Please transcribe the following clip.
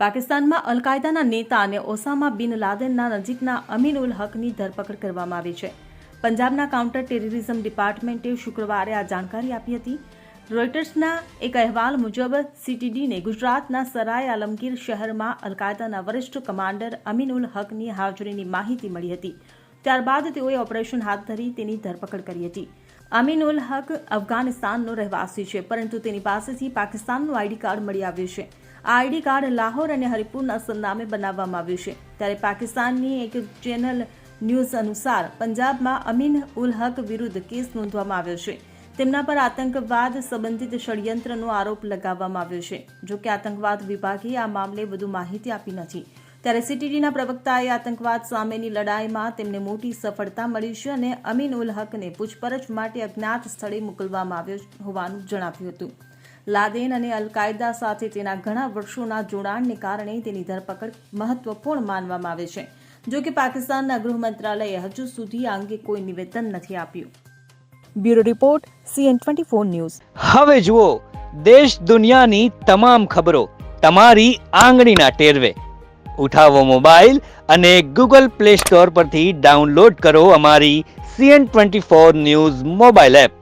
પાકિસ્તાનમાં અલકાયદાના નેતા અને ઓસામા બિન લાદેનના નજીકના અમીન ઉલ હકની ધરપકડ કરવામાં આવી છે. પંજાબના કાઉન્ટર ટેરરિઝમ ડિપાર્ટમેન્ટે શુક્રવારે આ જાણકારી આપી હતી. રોયટર્સના એક અહેવાલ મુજબ સીટીડીને ગુજરાતના સરાય આલમગીર શહેરમાં અલકાયદાના વરિષ્ઠ કમાન્ડર અમીન ઉલ હકની હાજરીની માહિતી મળી હતી. ત્યારબાદ તેઓએ ઓપરેશન હાથ ધરી તેની ધરપકડ કરી હતી. અમીન ઉલ હક અફઘાનિસ્તાનનો રહેવાસી છે, પરંતુ તેની પાસેથી પાકિસ્તાનનું આઈડી કાર્ડ મળી આવ્યું છે. આઈડી કાર્ડ લાહોર અને હરિપુરના સરનામે બનાવવામાં આવ્યું છે. ત્યારે પાકિસ્તાનની એક ચેનલ ન્યૂઝ અનુસાર પંજાબમાં અમીન ઉલ હક વિરુદ્ધ કેસ નોંધવામાં આવ્યો છે. તેમના પર આતંકવાદ સંબંધિત ષડયંત્રનો આરોપ લગાવવામાં આવ્યો છે. જો કે આતંકવાદ વિભાગે આ મામલે વધુ માહિતી આપી નથી. ત્યારે સીટીડીના પ્રવક્તાએ આતંકવાદ સામેની લડાઈમાં તેમને મોટી સફળતા મળી છે અને અમીન ઉલ હકને પૂછપરછ માટે અજ્ઞાત સ્થળે મોકલવામાં આવ્યો હોવાનું જણાવ્યું હતું. લાદેન અને અલ કાયદા સાથે તેના ઘણા વર્ષોના જોડાણને કારણે તેની ધરપકડ મહત્વપૂર્ણ માનવામાં આવે છે. જો કે પાકિસ્તાનના ગૃહ મંત્રાલયે હજુ સુધી આ અંગે કોઈ નિવેદન નથી આપ્યું. Bureau report CN twenty four news. હવે જુઓ, દેશ દુનિયાની તમામ ખબરો તમારી આંગળીના ટેરવે. ઉઠાવો મોબાઈલ અને ગૂગલ પ્લે સ્ટોર પરથી ડાઉનલોડ કરો અમારી CN twenty four news mobile app.